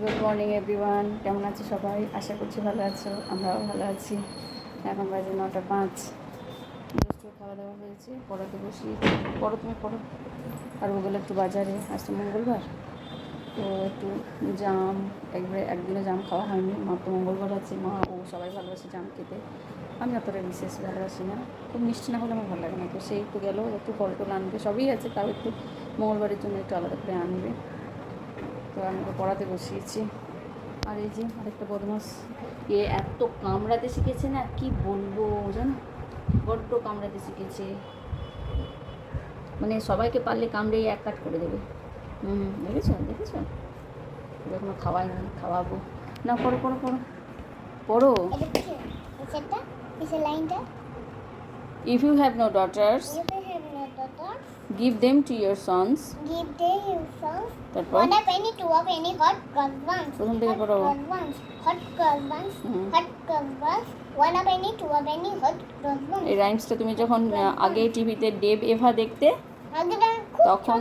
Good morning everyone কেমন আছো সবাই? আশা করছি ভালো আছো। আমরাও ভালো আছি। এখন বাজে নটা পাঁচ। খাওয়া দাওয়া হয়েছে। পড়াতে বসি। পড়ো তুমি, পড়ো। আর ওগুলো একটু বাজারে। তো মঙ্গলবার। তো একটু জাম, একবারে একদিনে জাম খাওয়া হয়নি। মা তো মঙ্গলবার আছে। মা, ও সবাই ভালোবাসে জাম খেতে। আমি অতটা বিশেষ ভালোবাসি না। খুব মিষ্টি না হলে আমার ভালো লাগে না। তো সেই একটু গেলো, একটু ফল টল আনবে। সবই আছে। তাও একটু মঙ্গলবারের জন্য একটু আলাদা করে আনবে। তো আমি ওকে পড়াতে বসিয়েছি। আর এই যে আরেকটা বদমাস। এ এত কামড়াতে শিখেছে না কি বলব জানো? বড্ড কামড়াতে শিখেছে। মানে সবাইকে পারলে কামড়েই এক কাট করে দেবে। হুম দেখেছ? দেখেছ? এখনও খাওয়াই না খাওয়াবো। না পড়ো পড়ো পড়ো। পড়ো। লাইনটা? If you have no daughters give them to your sons Give them your sons. তারপর One a penny, two a penny, hot girls. প্রথম থেকে Hot পড়ো. Hot girls। Hot girls once. One a penny, two a penny, hot girls. এই রাইমসটা তুমি যখন আগে টিভিতে Dave এভা দেখতে তখন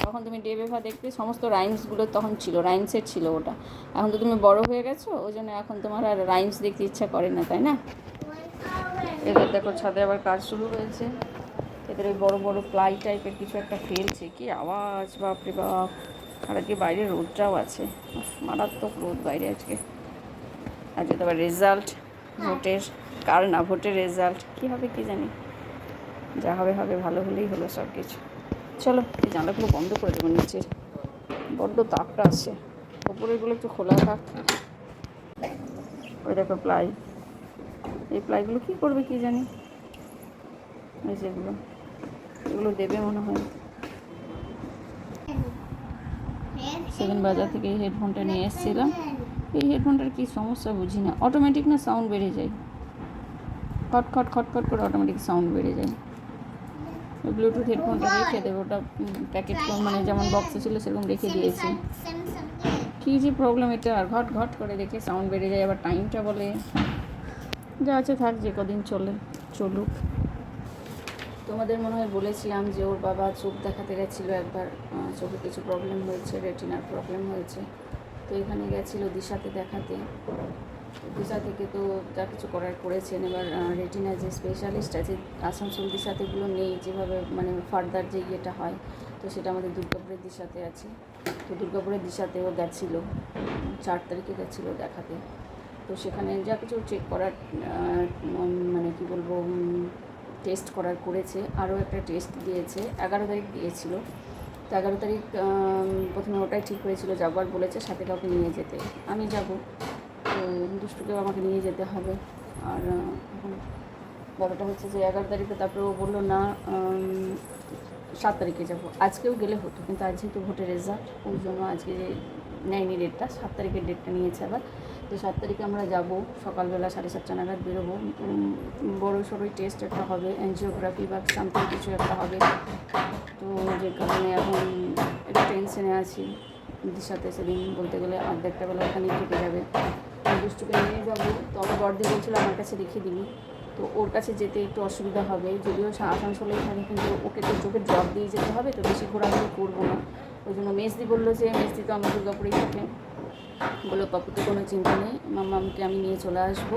তখন তুমি ডেভ এভা দেখতে সমস্ত রাইমসগুলো তখন ছিল রাইমসের ছিল ওটা এখন তো তুমি বড় হয়ে গেছো ওই জন্য এখন তোমার আর রাইমস দেখতে ইচ্ছা করে না তাই না এদের দেখো ছাদে আবার কাজ শুরু হয়েছে এদের ওই বড়ো বড়ো প্লাই টাইপের কিছু একটা ফেলছে। কি আওয়াজ, বাপরে বাপ। আর আজকে বাইরে রোদটাও আছে। মারাত্মক রোদ বাইরে আজকে। আজকে তো আবার রেজাল্ট ভোটের, কার না ভোটের রেজাল্ট কী হবে কি জানি। যা হবে হবে, ভালো হলেই হলো সব কিছু চলো, এই জানলাগুলো বন্ধ করে দেবো নিচের। বড্ড তাপটা আসছে ওপরেরগুলো একটু খোলা থাক। ওই দেখো প্লাই এই প্লাইগুলো কী করবে কি জানি? এই যেগুলো এগুলো দেবে মনে হয়। সেকেন্ড বাজার থেকে এই হেডফোনটা নিয়ে এসেছিলাম। এই হেডফোনটার কি সমস্যা বুঝি না। অটোমেটিক না সাউন্ড বেড়ে যায়? খট খট খট খট করে অটোমেটিক সাউন্ড বেড়ে যায়। ব্লুটুথ হেডফোনটা রেখে দেবো। ওটা প্যাকেট মানে যেমন বক্সে ছিল সেরকম রেখে দিয়েছি। কী যে প্রবলেম এটা? আর ঘট ঘট করে দেখে সাউন্ড বেড়ে যায়। আবার টাইমটা বলে। যা আছে থাক, যে কদিন চলে, চলুক। তোমাদের মনে হয় বলেছিলাম যে ওর বাবা চোখ দেখাতে গেছিল একবার চোখে কিছু প্রবলেম হয়েছে রেটিনার প্রবলেম হয়েছে। তো এখানে গেছিল দিশাতে দেখাতে। দিশা থেকে তো যা কিছু করার করেছেন। এবার রেটিনা যে স্পেশালিস্ট আছে, আসানসোল দিশাতে দিশাতেগুলো নেই। যেভাবে মানে ফার্দার যে ইয়েটা হয়, তো সেটা আমাদের দুর্গাপুরের দিশাতে আছে। তো দুর্গাপুরের দিশাতেও গেছিল। চার তারিখে গেছিল দেখাতে। তো সেখানে যা কিছু চেক করার মানে কি বলব টেস্ট করার করেছে, আরও একটা টেস্ট দিয়েছে, এগারো তারিখ দিয়েছিল। তো এগারো তারিখ প্রথমে ওটাই ঠিক হয়েছিল যাবার বলেছে সাথে কাউকে নিয়ে যেতে। আমি যাব, তো দুষ্টুকেও আমাকে নিয়ে যেতে হবে। আর, এখন বড়টা হচ্ছে যে এগারো তারিখে তারপরে ও বলল, না সাত তারিখে যাব। আজকেও গেলে হতো, কিন্তু আজ যেহেতু ভোটের রেজাল্ট ওই জন্য আজকে নেয়নি ডেটটা সাত তারিখের ডেটটা নিয়েছে আবার। তো সাত তারিখে আমরা যাব। সকালবেলা সাড়ে সাতটা নাগাদ বেরোবো। বড়ো সড়োই টেস্ট একটা হবে এনজিওগ্রাফি বা সামথিং কিছু একটা হবে। তো যে কারণে এখন একটু টেনশনে আছি। দিদির সাথে সেদিন বলতে গেলে অর্ধেকটা বেলা ওখানেই কেটে যাবে। দুষ্টুকে নিয়ে যাব। তো আমার বড়দি বলছিল আমার কাছে রেখে দিবি। তো ওর কাছে যেতে একটু অসুবিধা হবে। যদিও আসানসোলেই থাকে, কিন্তু ওকে তো চোখে ড্রপ দিয়ে যেতে হবে। তো বেশি ঘোরাঘুরি করব না। ওই জন্য মেসদি বলল যে, মেজদি তো আমার দুর্গাপুরেই থাকে। বলল পাপু তো কোনো চিন্তা নেই। মামাকে আমি নিয়ে চলে আসব।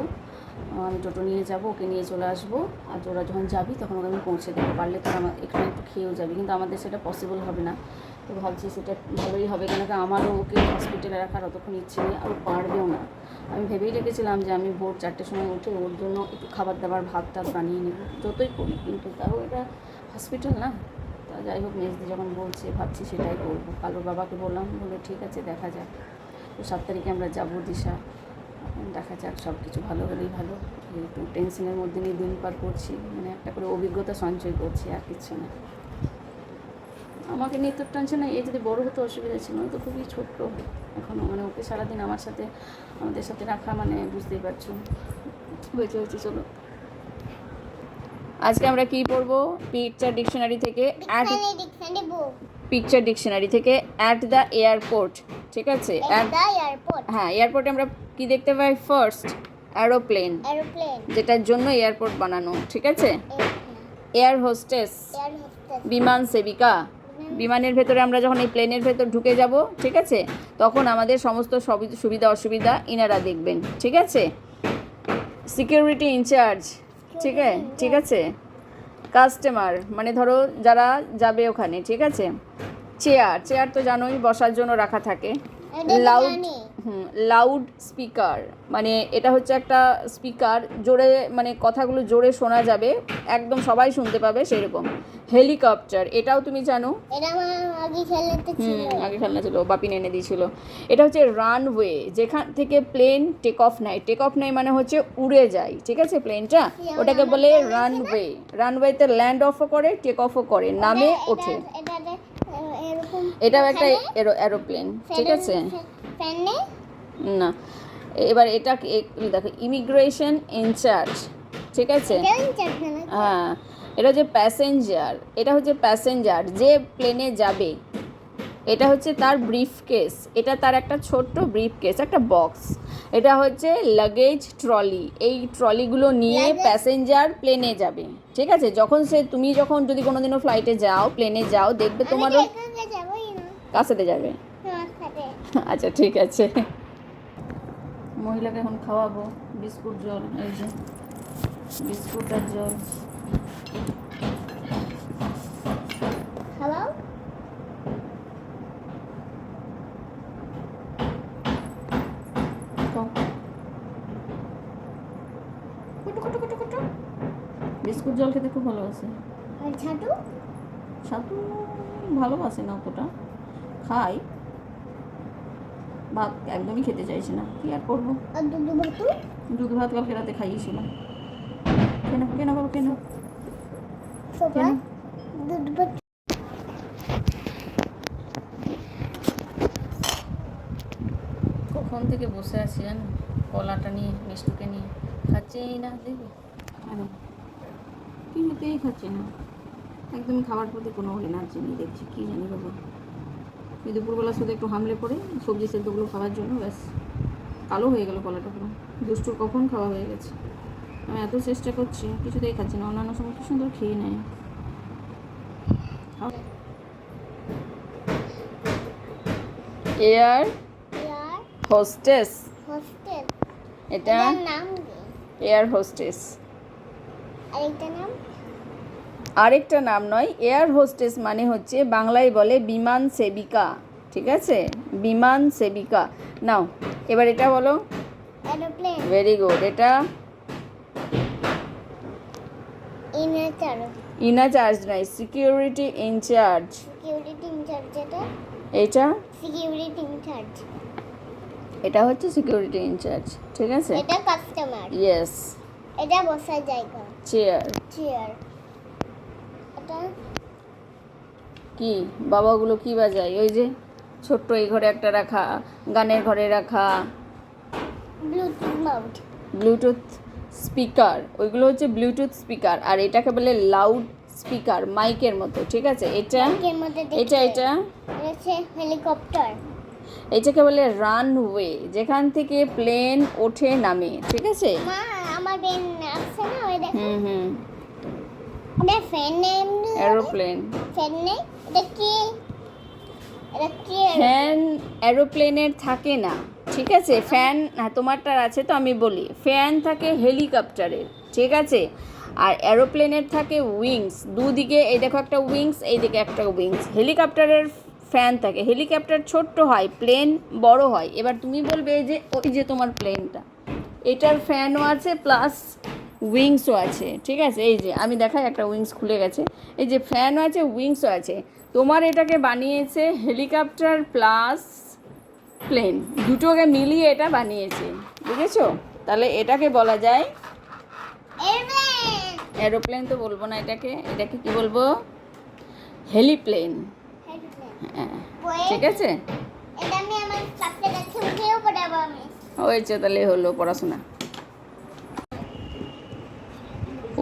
আমি টোটো নিয়ে যাব, ওকে নিয়ে চলে আসব। আর তোরা যখন যাবি, তখন ওকে আমি পৌঁছে দেবো। পারলে তোরা আমার, এখানে একটু খেয়েও যাবি। কিন্তু আমাদের সেটা পসিবল হবে না। তো ভাবছি সেটা ভালোই হবে। কেন কি আমারও ওকে হসপিটালে রাখার অতক্ষণ ইচ্ছে নেই, আর পারবেও না। আমি ভেবেই রেখেছিলাম যে আমি ভোর চারটের সময় উঠে ওর জন্য একটু খাবার দাবার, ভাত টাত বানিয়ে নেব। যতই করি, কিন্তু তাও এটা হসপিটাল না। তা যাই হোক, মেজদি যখন বলছে, ভাবছি সেটাই করব। কালোর বাবাকে বললাম বলে ঠিক আছে, দেখা যাক। তো সাত তারিখে আমরা যাব দিশা। দেখা যাক সব কিছু ভালো হলেই ভালো। একটু টেনশনের মধ্যে নিয়ে দিন পার করছি। মানে একটা করে অভিজ্ঞতা সঞ্চয় করছি আর কিছু না। আমাকে নিয়ে তো টেনশন নেই। এই যদি বড় হতো অসুবিধা ছিল তো খুবই ছোট্ট। এখনও মানে ওকে সারাদিন আমার সাথে আমাদের সাথে রাখা মানে বুঝতেই পারছ। হয়েছে হয়েছে চলো। আজকে আমরা কি পড়ব? পিকচার ডিকশনারি থেকে পিকচার ডিকশনারি থেকে অ্যাট দ্য এয়ারপোর্ট ঠিক আছে? হ্যাঁ এয়ারপোর্টে আমরা কি দেখতে পাই? ফার্স্ট অ্যারোপ্লেন যেটার জন্য এয়ারপোর্ট বানানো ঠিক আছে? এয়ার হোস্টেস বিমান সেবিকা। বিমানের ভেতরে আমরা যখন এই প্লেনের ভেতর ঢুকে যাব ঠিক আছে? তখন আমাদের সমস্ত সুবিধা অসুবিধা ইনারা দেখবেন ঠিক আছে? সিকিউরিটি ইনচার্জ ঠিক আছে? ঠিক আছে? কাস্টমার মানে ধরো যারা যাবে ওখানে ঠিক আছে চেয়ার চেয়ার তো জানোই বসার জন্য রাখা থাকে লাউড। হুম লাউড স্পিকার মানে এটা হচ্ছে একটা স্পিকার জোরে মানে কথাগুলো জোরে শোনা যাবে একদম সবাই শুনতে পাবে সেরকম। হেলিকপ্টার এটাও তুমি জানো? আগে খেলনা ছিল বাপিন এনে দিয়েছিল। এটা হচ্ছে রানওয়ে যেখান থেকে প্লেন টেক অফ নেয়। টেক অফ নেয় মানে হচ্ছে উড়ে যায় ঠিক আছে প্লেনটা ওটাকে বলে রানওয়ে রানওয়েতে ল্যান্ড অফও করে টেক অফও করে নামে ওঠে। এটাও একটা এরো অ্যারোপ্লেন ঠিক আছে? না। এবার এটা দেখো ইমিগ্রেশন ইনচার্জ ঠিক আছে? এটাও চাটবে না হ্যাঁ এটা হচ্ছে প্যাসেঞ্জার এটা হচ্ছে প্যাসেঞ্জার যে প্লেনে যাবে এটা হচ্ছে তার ব্রিফ কেস এটা তার একটা ছোট্ট ব্রিফ কেস একটা বক্স এটা হচ্ছে লাগেজ ট্রলি এই ট্রলিগুলো নিয়ে প্যাসেঞ্জার প্লেনে যাবে ঠিক আছে? যখন সে তুমি যখন যদি কোনোদিনও ফ্লাইটে যাও প্লেনে যাও দেখবে তোমারও তো একা একা যাবোই না কার সাথে যাবে? আচ্ছা ঠিক আছে। মহিলাকে এখন খাওয়াবো বিস্কুট জল এই যে বিস্কুট আর জল। বিস্কুট জল খেতে খুব ভালোবাসে ছাটু সাতু ভালোবাসে না অতটা। খাই। ভাত একদমই খেতে চাইছে না। কি আর করব? দুধু ভাত কালকে রাতে খাইয়েছিলাম কেন কেন বাবা কেন কখন থেকে বসে আছি জানো? কলাটা নিয়ে মিষ্টুকে নিয়ে। খাচ্ছেই না দেখবে? কিছুতেই খাচ্ছে না। একদমই খাবার প্রতি কোনো এনার্জি নেই দেখছি। কী জানি বাবা। এই দুপুরবেলা শুধু একটু হামলে পড়ে সবজি সেদ্ধগুলো খাওয়ার জন্য ব্যাস। কালো হয়ে গেল কলাটা পুরো। দুষ্টুর কখন খাওয়া হয়ে গেছে? আমি এত চেষ্টা করছি কিছুতেই খাচ্ছি না। অন্যান্য সময় কি সুন্দর খেয়ে নেয়। Air hostess. এটা এটার নাম এয়ার হোস্টেস। আরেকটা নাম? আরেকটা নাম নয় এয়ার হোস্টেস মানে হচ্ছে বাংলায় বলে বিমান সেবিকা ঠিক আছে? বিমান সেবিকা। নাও এবার এটা বলো। ভেরি গুড এটা? ইনাচার ইনা চার্জ নয় সিকিউরিটি ইনচার্জ ইনচার্জ এটা? সিকিউরিটি ইনচার্জ এটা হচ্ছে সিকিউরিটি ইনচার্জ ঠিক আছে? এটা কাস্টমার ইয়েস এটা বসার জায়গা। চেয়ার চেয়ার কি? বাবাগুলো কি বাজায়? ওই যে ছোট্ট এই ঘরে একটা রাখা গানের ঘরে রাখা। ব্লুটুথ স্পিকার ওইগুলো হচ্ছে ব্লুটুথ স্পিকার আর এটাকে বলে লাউড স্পিকার মাইকের মতো ঠিক আছে? এটা এটা এটা? হেলিকপ্টার এটাকে বলে রানওয়ে যেখান থেকে প্লেন ওঠে নামে ঠিক আছে? মা আমার বেন আসছে না ওই দেখো। হুম হুম। এটা ফ্যান নেম এরোপ্লেন ফ্যান নেই এটা কি এটা কি ফ্যান এরোপ্লেনের থাকে না ঠিক আছে? ফ্যান হ্যাঁ তোমারটার আছে তো আমি বলি। ফ্যান থাকে হেলিকপ্টারের ঠিক আছে? আর এরোপ্লেনের থাকে উইংস দুদিকে এই দেখো একটা উইংস এই দিকে একটা উইংস হেলিকপ্টারের ফ্যান থাকে। হেলিকপ্টার ছোট্ট হয় প্লেন বড় হয়। এবার তুমি বলবে যে ওই যে তোমার প্লেনটা এটার ফ্যানও আছে প্লাস উইংসও আছে ঠিক আছে? এই যে আমি দেখাই একটা উইংস খুলে গেছে। এই যে ফ্যানও আছে উইংসও আছে। তোমার এটাকে বানিয়েছে হেলিকপ্টার প্লাস প্লেন দুটোকে মিলিয়ে এটা বানিয়েছে বুঝেছ? তাহলে এটাকে বলা যায় এরোপ্লেন তো বলব না এটাকে। এটাকে কি বলব? হেলিপ্লেন হ্যাঁ ঠিক আছে? হয়েছে তাহলে হলো পড়াশোনা।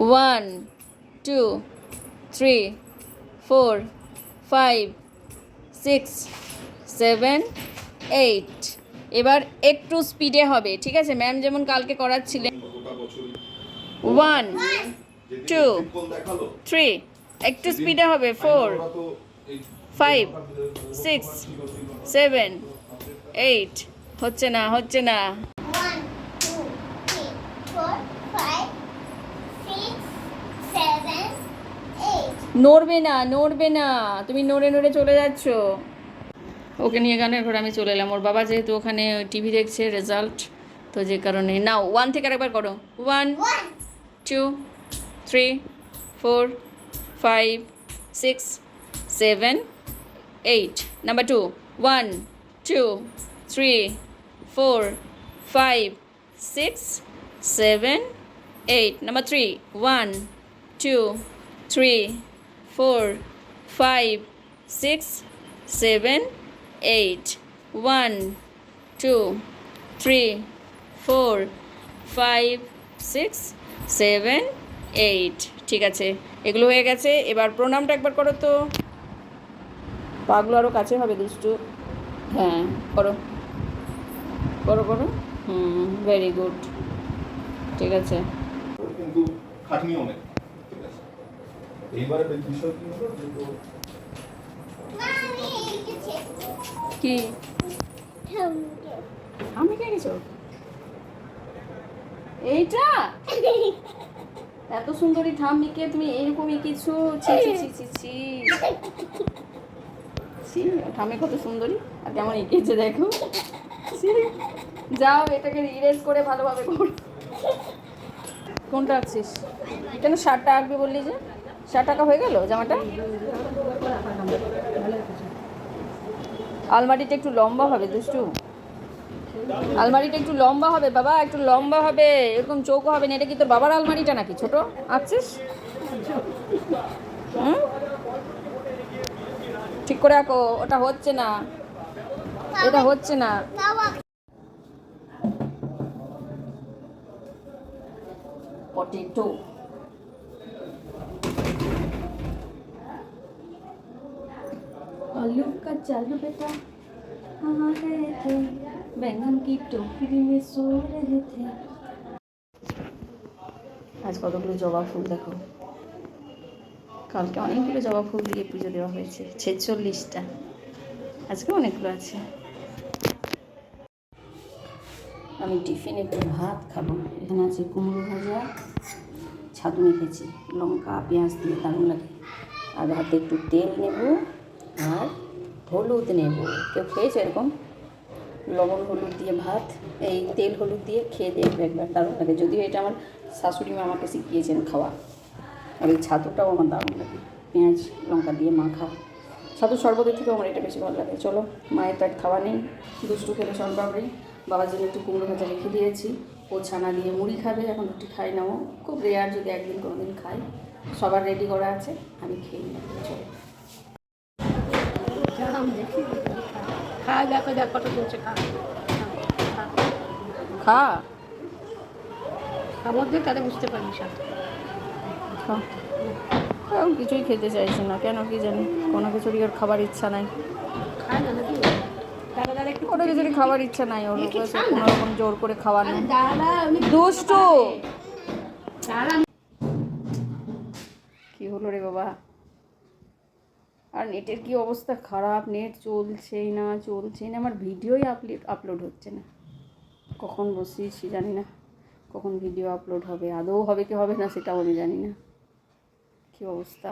One, two, three, four, five, six, seven, eight. এবার একটু স্পিডে হবে, ঠিক আছে? ম্যাম যেমন কালকে করাচ্ছিলেন। ওয়ান, টু, থ্রি, একটু স্পিডে হবে, four, five, six, seven, eight. হচ্ছে না হচ্ছে না। নড়বে না নড়বে না। তুমি নড়ে নড়ে চলে যাচ্ছ। ওকে নিয়ে গানের ঘরে আমি চলে এলাম। ওর বাবা যেহেতু ওখানে টিভি দেখছে রেজাল্ট তো যে কারণে। নাও ওয়ান থেকে আরেকবার করো। One two three four five six seven eight number two one two three four five six seven eight number three one two three four, five, six, seven, eight, one, two, three, four, five, six, seven, eight. ঠিক আছে, এগুলো হয়ে গেছে। এবার প্রণামটা একবার করো তো। পাগুলো আরও কাছে হবে, দুষ্টু। হ্যাঁ করো। করো করো। হুম ভেরি গুড ঠিক আছে। কিন্তু খাটনি অনেক। কি এইটা? এত সুন্দরী ঠাম্মিকে তুমি এরকমই কিছু? ছি ছি ছি ছি ছি। ঠাম্মি কত সুন্দরী। আর কেমন এঁকেছে দেখো। যাও এটাকে ইরেজ করে ভালোভাবে করো। কোনটা আছিস কেন ষাটটা আঁকবি বললি যে? ষাট টাকা হয়ে গেল জামাটা? আলমারিটা একটু লম্বা হবে, দুষ্টু। আলমারিটা একটু লম্বা হবে, বাবা, একটু লম্বা হবে, এরকম চৌকো হবে না। এটা কি তোর বাবার আলমারিটা নাকি, ছোট? আছিস? ঠিক করে আঁকো ওটা হচ্ছে না। এটা হচ্ছে না. পটেটো चालू बेटा कहाँ गए थे बैंगन की टोकरी में सो रहे थे আজ কতগুলো জবা ফুল দেখো কালকে অনেকগুলো জবা ফুল দিয়ে পুজো দেওয়া হয়েছে ছেচল্লিশটা আজকে অনেকগুলো আছে আমি টিফিনে একটু ভাত খাবো এখানে আছে কুমড়ো ভাজা ছাতু মেখেছি লঙ্কা পেঁয়াজ দিয়ে দারুণ লাগে আর ভাতে একটু তেল নেব আর হলুদ নেব। কেউ খেয়েছে এরকম? লবণ হলুদ দিয়ে ভাত, এই তেল হলুদ দিয়ে খেয়ে দেখবে একবার, দারুণ লাগে। যদিও এটা আমার শাশুড়ি মা আমাকে শিখিয়েছেন খাওয়া। আর এই ছাতুটাও আমার দারুণ লাগে। পেঁয়াজ, লঙ্কা দিয়ে মাখা। ছাতু শরবতের থেকেও আমার এটা বেশি ভালো লাগে। চলো, মায়ের তো আর খাওয়া নেই। দুষ্টু খেলে সরবাবরি বাবার জন্য একটু কুমড়ো ভাজা রেখে দিয়েছি। ও ছানা দিয়ে মুড়ি খাবে, এখন রুটি খাই নাও খুব রেয়ার যদি একদিন কোনো দিন খাই। সবার রেডি করা আছে, আমি খেয়ে নিই চলো। দেখো খা খা দিয়ে বুঝতে কিছুই খেতে চাইছি না কেন কি জানি কোনো কিছুরই ওর খাবার ইচ্ছা নাই কোনো কিছুরই খাবার ইচ্ছা নাই ওর কোনো রকম জোর করে খাওয়ানো দুষ্টু কি হলো রে বাবা? আর নেটের কি অবস্থা খারাপ? নেট চলছেই না চলছেই না। আমার ভিডিওই আপলোড আপলোড হচ্ছে না। কখন বসিয়েছি জানি না। কখন ভিডিও আপলোড হবে? আদৌ হবে কি হবে না সেটাও আমি জানি না। কি অবস্থা?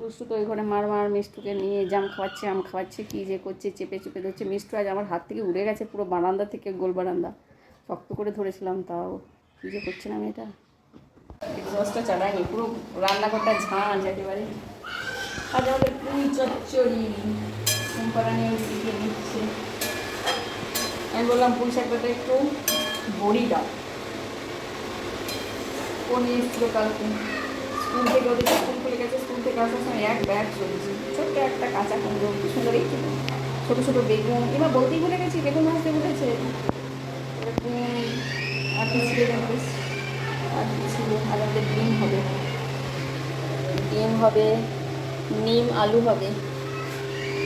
দুষ্টু তো ওই ঘরে মার মার মিষ্টুকে নিয়ে জাম খাওয়াচ্ছে, আম খাওয়াচ্ছে, কী যে করছে, চেপে চেপে ধরছে। মিষ্টু আজ আমার হাত থেকে উড়ে গেছে পুরো বারান্দা থেকে, গোল বারান্দা। শক্ত করে ধরেছিলাম তাও। কী যে করছে না আমি এটা এক্সস্টটা চালাইনি পুরো রান্নাঘরটা ঝাঁঝ একেবারে। আজ আমাদের পুরি চচ্চড়ি কুম্পারা নিয়ে দিকে দিচ্ছে আমি বললাম পুঁই শাকটাতে একটু বড়ি দাও ও নিয়ে এসেছিল কালকে স্কুল থেকে ওদের স্কুল খুলে গেছে স্কুল থেকে আসার সময় এক ব্যাগ চলছে ছোট্ট একটা কাঁচা কুমড়ো কি সুন্দর এই ছোটো ছোটো বেগুন এবার বলতেই ভুলে গেছি বেগুন ভাজতে বলেছে কি ছিল আর ছিল আর ডিম হবে ডিম হবে নিম, আলু হবে।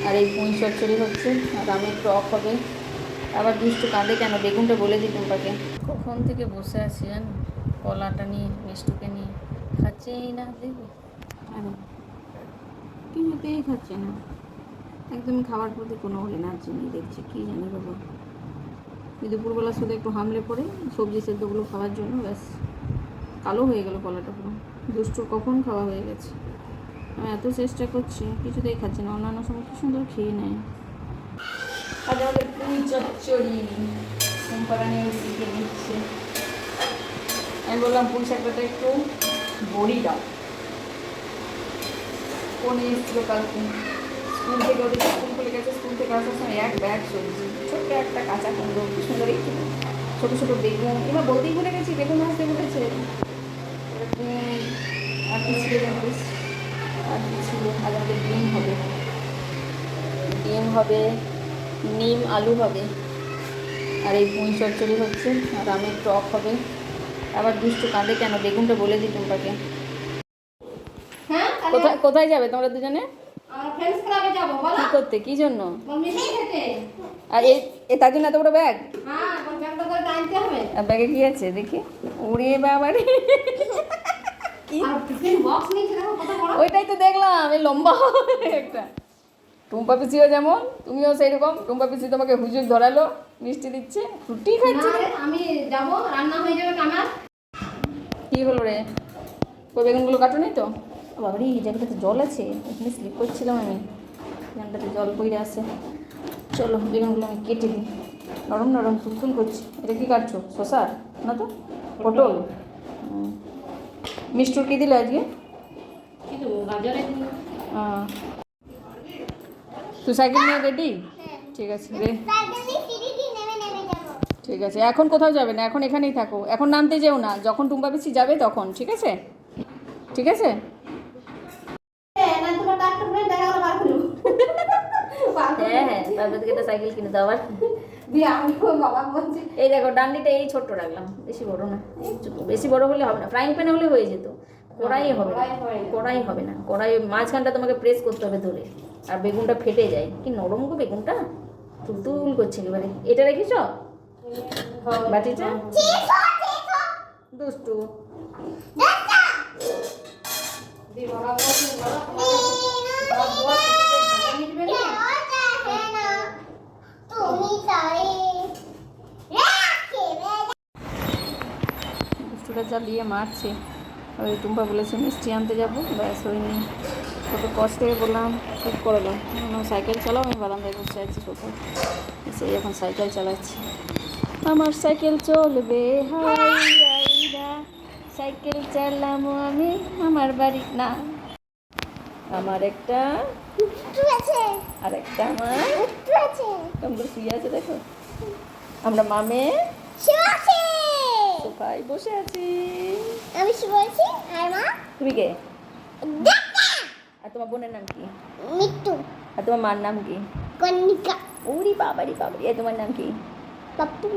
আর এই পুঁই চচ্চড়ি হচ্ছে, আর আমি টক হবে। আবার দুষ্টু কাঁদে কেন? বেগুনটা বলে দিই টুম্পাকে। কখন থেকে বসে আছি জানো? কলাটা নিয়ে, মিষ্টুকে নিয়ে। খাচ্ছেই না, দেখবে? কিছুতেই খাচ্ছে না। একদম খাবার প্রতি কোনো এনার্জি নেই, দেখছি কী জানি বাবা। দুপুরবেলা শুধু একটু হামলে পড়ে, সবজি সেদ্ধগুলো খাওয়ার জন্য, ব্যাস। কালো হয়ে গেল কলাটা পুরো। দুষ্টুর কখন খাওয়া হয়ে গেছে? আমি এত চেষ্টা করছি, কিছুতেই খাচ্ছে না। অন্যান্য সময় কি সুন্দর খেয়ে নেয়। আজ আমাদের পুরি চচ্চড়ি কোম্পানি দিকে দিচ্ছে আমি বললাম পুঁই শাকটাতে একটু বড়ি দাও। কোন এসেছিল কালকে। স্কুল থেকে ওদের স্কুল খুলে গেছে। স্কুল থেকে আসার সময় এক ব্যাগ সবজি, ছোট্ট একটা কাঁচা কুমড়ো, কি সুন্দর একটু ছোটো ছোটো বেগুন। এবার বলতেই ভুলে গেছি, বেগুন আসতে বলেছে। আর কি ছিল জানিস আর কি ছিল আজ আমাদের ডিম হবে ডিম হবে নিম আলু হবে। আর এই পুঁই চচ্চড়ি হচ্ছে আর আমি টক হবে। আবার দুষ্টু কাঁদে কেন? বেগুনটা বলে দিই টুম্পাকে হ্যাঁ কোথায় কোথায় যাবে তোমরা দুজনে? আমরা ফ্রেন্ডস ক্লাবে যাব বলো। কি করতে? কি জন্য? আর এই এ তার জন্য এত বড় ব্যাগ হ্যাঁ ব্যাগে কি আছে? দেখি। উড়ে বাবা রে কি ওইটাই তো দেখলাম এই লম্বা একটা। টুম্পা পিসিও যেমন তুমিও সেই রকম টুম্পা পিসি তোমাকে হুজুর ধরালো মিষ্টি দিচ্ছে রুটি খাচ্ছে। আমি যাব রান্না হয়ে যাবে আমার কি হলো রে? ওই বেগুনগুলো কাটুনি তো? বাবারি এই জায়গাটাতে জল আছে? এখানে স্লিপ করছিলাম আমি। এখানটাতে জল পড়ে আছে। চলো বেগুনগুলো আমি কেটে দিই। নরম নরম তুলতুল করছি। এটা কি কাটছো? শশা না তো? পটল। হুম। মিষ্টুর কি দিলে আজকে? তুই সাইকেল নিয়ে রেডি? ঠিক আছে রে। ঠিক আছে এখন কোথাও যাবে না এখন এখানেই থাকো। এখন নামতে যেও না যখন টুম্পা পিসি যাবে তখন ঠিক আছে? ঠিক আছে। হ্যাঁ হ্যাঁ একটা সাইকেল কিনে দাও আবার। দিয়ে আমি বাবা বলছি এই দেখো ডান্ডিটা এই ছোট্ট রাখলাম বেশি বড় না বেশি বড় হলে হবে না ফ্রাইং প্যানে হলে হয়ে যেত কড়াই হবে না কড়াই হয় হবে না কড়াই মাঝখানটা তোমাকে প্রেস করতে হবে ধরে আর বেগুনটা ফেটে যায় কি নরম গো বেগুনটা তুলতুল করছে এবারে এটা রেখেছ? বাটিটা? দুষ্টু। দিয়ে বাবা বলছে বাবা তোমার বড় ভাজা নিবে না তুমি তাই রাখে দুষ্টুটা চালিয়ে মারছে। ওই টুম্পা বলেছে মিষ্টি আনতে যাব। ব্যাস হয়নি কত কষ্টে বললাম ঠিক করলাম সাইকেল চালাও আমি বারান্দায় বসে আছি কোথাও। সেই এখন সাইকেল চালাচ্ছি। আমার সাইকেল চলবে সাইকেল চালামো আমি আমার বাড়ি না। আমার একটা আর একটা আমার আছে? কেমন করে শুয়ে আছে দেখো। আমরা মামে শিব আছে। সোফায় বসে আছি। আমি শিব আছি আর মা? তুমি কে? আর তোমার বোনের নাম কি? মিট্টু। আর তোমার মার নাম কি? কন্নিকা ওরি বাবারি বাবারি। আর তোমার নাম কি? পাপ্পু।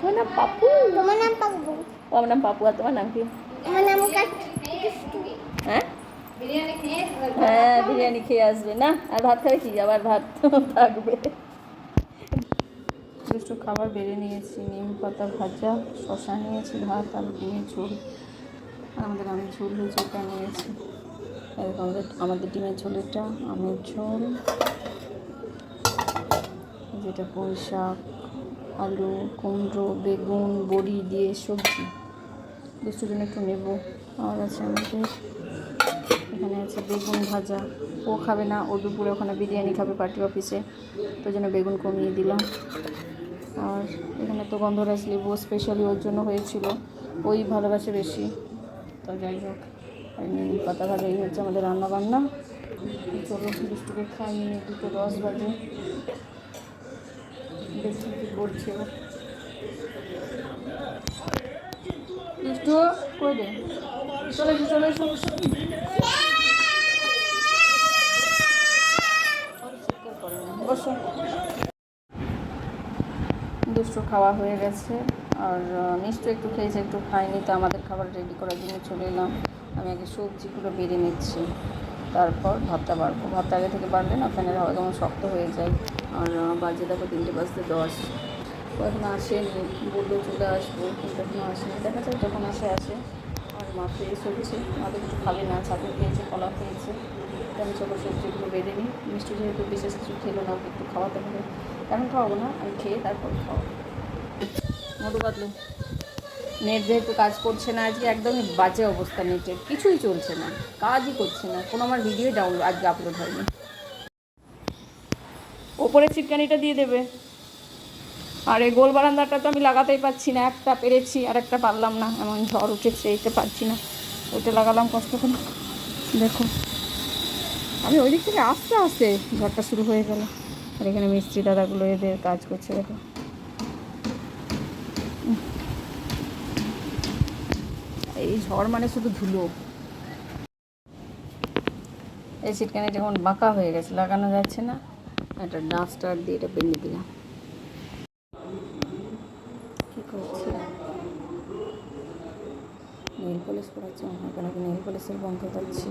তোমার নাম পাপু তোমার নাম পাপ্পু। আমার নাম পাপু আর তোমার নাম কি? আমার নাম কাট হ্যাঁ বিরিয়ানি খেয়ে হ্যাঁ বিরিয়ানি খেয়ে আসবে না? আর ভাত খাবে কি? আবার ভাত থাকবে। দুটো খাবার বেড়ে নিয়েছি নিম পাতা ভাজা শশা নিয়েছি ভাত আর ডিমের ঝোল। আর আমাদের আমের ঝোল হয়েছে ওটা নিয়েছি। এরকম আমাদের আমাদের ডিমের ঝোলেরটা আমের ঝোল যেটা পুঁই শাক আলু কুমড়ো বেগুন বড়ি দিয়ে সবজি। দুটোর জন্য একটু নেব। আর আছে আমাদের। এখানে আছে বেগুন ভাজা। ও খাবে না, ও দুপুরে ওখানে বিরিয়ানি খাবে পার্টি অফিসে তো জন্য বেগুন কমিয়ে দিলাম। আর এখানে তো গন্ধরাজ লেবু স্পেশালি ওর জন্য হয়েছিল। ওই ভালোবাসে বেশি। তো যাই হোক পাতা ভাজা এই হচ্ছে আমাদের রান্না বান্না চলো দুষ্টুকে খাইয়ে দুটো দশ বাজে। দেখি কী করছে। দুষ্টু দে চলে চলে এসো বসো দুষ্টু খাওয়া হয়ে গেছে। আর মিষ্টি একটু খেয়েছে, একটু খাইনি, তো আমাদের খাবার রেডি করার জন্য চলে এলাম। আমি আগে সবজিগুলো বেড়ে নিচ্ছি, তারপর ভাতটা বাড়বো। ভাতটা আগে থেকে বাড়লে না ফ্যানের হাওয়া যেমন শক্ত হয়ে যায়। আর বাজে দেখো তিনটে বাজতে দশ। ও আসেনি, বলল চলে আসব, কিন্তু আসেনি। দেখা যাক যখন আসে আসে। আর মা ফ্রেশ হচ্ছে তো কিছু খাবে না ছাতু খেয়েছে, কলা খেয়েছে। আমি ছোটো সবজিগুলো বেঁধে নিই। মিষ্টি যেহেতু বিশেষ কিছু খেলো না, একটু খাওয়াতে হবে। এখন খাওয়াবো না? আমি খেয়ে তারপর খাওয়াবো। মধু পাতলু। নেট যেহেতু কাজ করছে না, আজকে একদমই বাজে অবস্থা নেটের কিছুই চলছে না, কাজই করছে না। কোনো আমার ভিডিও ডাউনলোড আজকে আপলোড হয়নি। ওপরে চিটকানিটা দিয়ে দেবে। আর এই গোল বারান্দাটা তো আমি লাগাতেই পারছি না। একটা পেরেছি, আর একটা পারলাম না। এমন ঝড় উঠেছে, এইটা পারছি না। ওটা লাগালাম কষ্ট করে। দেখো। আমি ওই দিক থেকে আস্তে আস্তে ঝড়টা শুরু হয়ে গেল। আর এখানে মিস্ত্রি দাদাগুলো এদের কাজ করছে, দেখো। এই ঝড় মানে শুধু ধুলো। এই চিটকানি যখন বাঁকা হয়ে গেছে, লাগানো যাচ্ছে না। একটা ডাস্টার দিয়ে এটা বেঁধে দিলাম। কী করছে? নেল পলিশ পড়াচ্ছে কেন নেল পলিশের বন্ধ করছি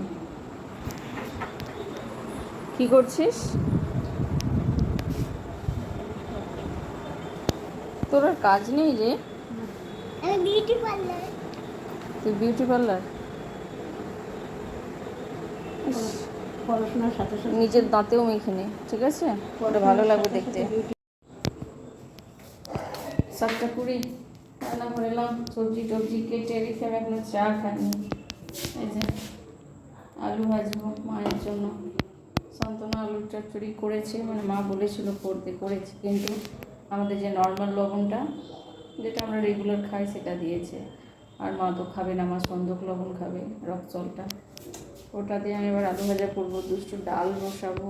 কি করছিস? তোর আর কাজ নেই রে। বিউটি পার্লার তুই বিউটি পার্লার পড়াশোনার সাথে সাথে। নিজের দাঁতেও মেখে নে ঠিক আছে? ওটা ভালো লাগবে দেখতে। সাতটা কুড়ি রান্না করে এলাম সবজি টবজি কেটে রেখে আমি এখনও চা খাইনি। এই যে আলু ভাজবো মায়ের জন্য। সান্তনা আলুর চচ্চড়ি করেছে মানে মা বলেছিল করতে করেছে। কিন্তু আমাদের যে নর্মাল লবণটা যেটা আমরা রেগুলার খাই সেটা দিয়েছে। আর মা তো খাবে না, মা সন্দক লবণ খাবে, রক ওটা দিয়ে আমি এবার আলু ভাজা করব, দুষ্টু ডাল বসাবো।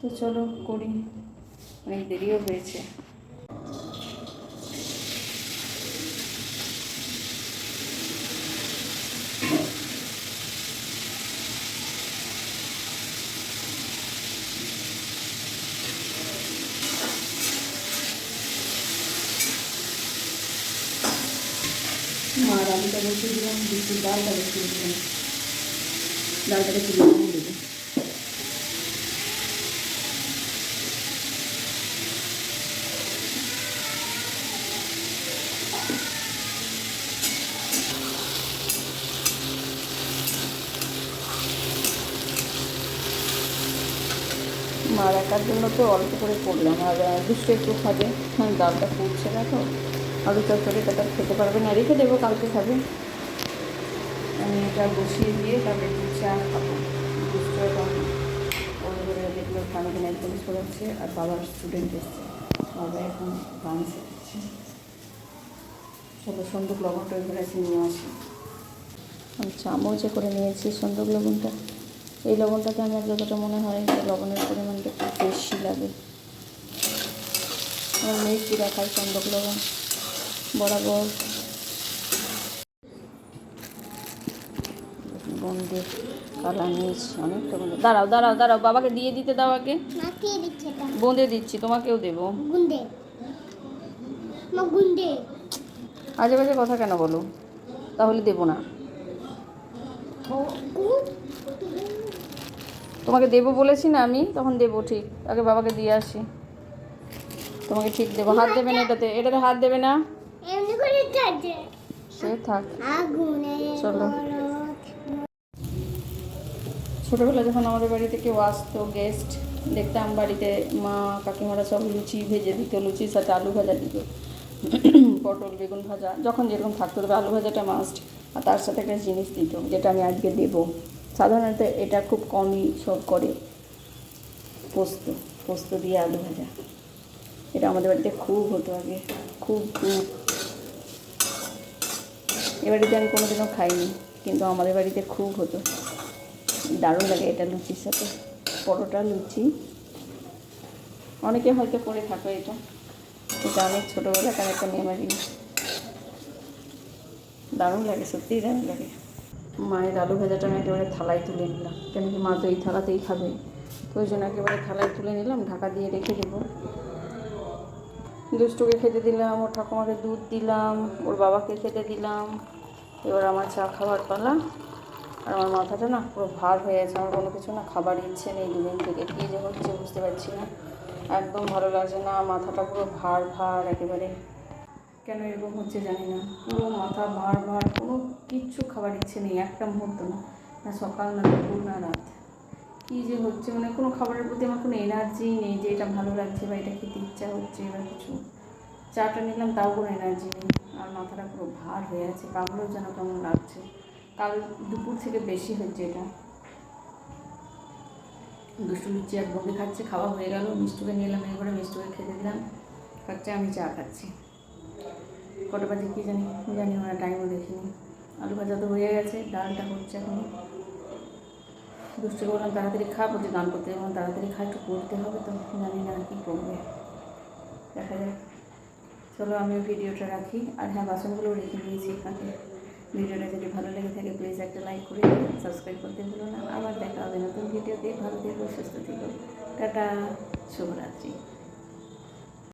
তো চলো করি, অনেক দেরিও হয়েছে মার আলুটা দুষ্টু ডালটা একটু লবণ দেবো মার একার জন্য তো অল্প করে করলাম, আর দুষ্টু একটু খাবে ডালটা ফুটছে না তো। আলু চচ্চড়িটা খেতে পারবে না। রেখে দেবো কালকে খাবে। আমি এটা বসিয়ে দিয়ে তারপরে একটু চা খাব। এখন ওর ঘরে দেখল নেল পলিশ করাচ্ছে আর বাবার স্টুডেন্ট এসছে। বাবা এখন গান শিখছে। চলো সন্দুক লবণটা ওই ঘরে নিয়ে আসি। আমি চামচে করে নিয়েছি সন্দুক লবণটা। এই লবণটাতে আমার যতটা মনে হয় লবণের পরিমাণটা একটু বেশি লাগে। আমার মিষ্টিরা খাই সন্দক লবণ? বরাবর বন্ধে কালা মিচ অনেকটা বন্ধে দাঁড়াও দাঁড়াও দাঁড়াও বাবাকে দিয়ে দিতে দাও আগে। বোঁদে দিচ্ছি তোমাকেও দেবো। আজে বাজে কথা কেন বলো? তাহলে দেবো না। তোমাকে দেবো বলেছি না আমি তখন দেবো ঠিক। আগে বাবাকে দিয়ে আসি। তোমাকে ঠিক দেবো। হাত দেবে না এটাতে। এটাতে হাত দেবে না? সে থাক। চলো। ছোটোবেলা যখন আমাদের বাড়িতে কেউ আসতো গেস্ট দেখতাম বাড়িতে মা কাকিমারা সব লুচি ভেজে দিত লুচির সাথে আলু ভাজা দিত, পটল, বেগুন ভাজা, যখন যেরকম থাকতো তবে আলু ভাজাটা মাস্ট আর তার সাথে একটা জিনিস দিত, যেটা আমি আজকে দেবো। সাধারণত এটা খুব কমই সব করে, পোস্ত পোস্ত দিয়ে আলু ভাজা। এটা আমাদের বাড়িতে খুব হতো আগে, খুব খুব। এ বাড়িতে আমি কোনোদিনও খাইনি, কিন্তু আমাদের বাড়িতে খুব হতো। দারুণ লাগে এটা লুচির সাথে। পরোটা, লুচি। অনেকে হয়তো করে থাকো এটা। এটা অনেক ছোটোবেলাকার একটা মেমারি দারুণ লাগে, সত্যিই দারুণ লাগে। মায়ের আলু ভাজাটা আমি একেবারে থালায় তুলে নিলাম। কেন কি মা তো এই থালাতেই খাবে। তো ওই জন্য একেবারে থালায় তুলে নিলাম, ঢাকা দিয়ে রেখে দেবো। দুষ্টুকে খেতে দিলাম, ওর ঠাকুমাকে দুধ দিলাম, ওর বাবাকে খেতে দিলাম। এবার আমার চা খাবার পালা। আর আমার মাথাটা না পুরো ভার হয়ে আছে আমার কোনো কিছু না খাবার ইচ্ছে নেই দুদিন থেকে। কী যে হচ্ছে বুঝতে পারছি না। একদম ভালো লাগছে না, মাথাটা পুরো ভার ভার একেবারে। কেন এরকম হচ্ছে জানি না। পুরো মাথা ভার ভার, কোনো কিচ্ছু খাবার ইচ্ছে নেই, একটা মুহূর্ত না। না সকাল, না দুপুর, না রাত। কী যে হচ্ছে মানে কোনো খাবারের প্রতি আমার কোনো এনার্জি নেই যে এটা ভালো লাগছে বা এটা খেতে ইচ্ছা হচ্ছে বা কিছু। চাটা নিলাম, তাও কোনো এনার্জি নেই। আর মাথাটা পুরো ভার হয়ে আছে, কামড়েও যেন কেমন লাগছে। কাল দুপুর থেকে বেশি হচ্ছে এটা। দুষ্টু লুচি এক বকে খাচ্ছে, খাওয়া হয়ে গেল, মিষ্টুকে নিয়ে এলাম এবারে মিষ্টুকে খেতে দিলাম, খাচ্ছে, আমি চা খাচ্ছি। কটা বাজে কী জানি জানি না টাইমও দেখিনি। আলু ভাজা তো হয়ে গেছে, ডালটা হচ্ছে এখন। দুষ্টুকে বললাম, তাড়াতাড়ি খা, বলছে গান করতে এবং তাড়াতাড়ি খা, একটু করতে হবে তো, জানি না কী করবে। দেখা যাক। চলো, আমিও ভিডিওটা রাখি। আর হ্যাঁ বাসনগুলো রেখে দিয়েছি এখানে। ভিডিওটা যদি ভালো লেগে থাকে প্লিজ একটা লাইক করে সাবস্ক্রাইব করতে ভুলো না। আবার দেখা হবে নতুন ভিডিওতে। ভালো থেকো, সুস্থ থেকো। টাটা, শুভরাত্রি।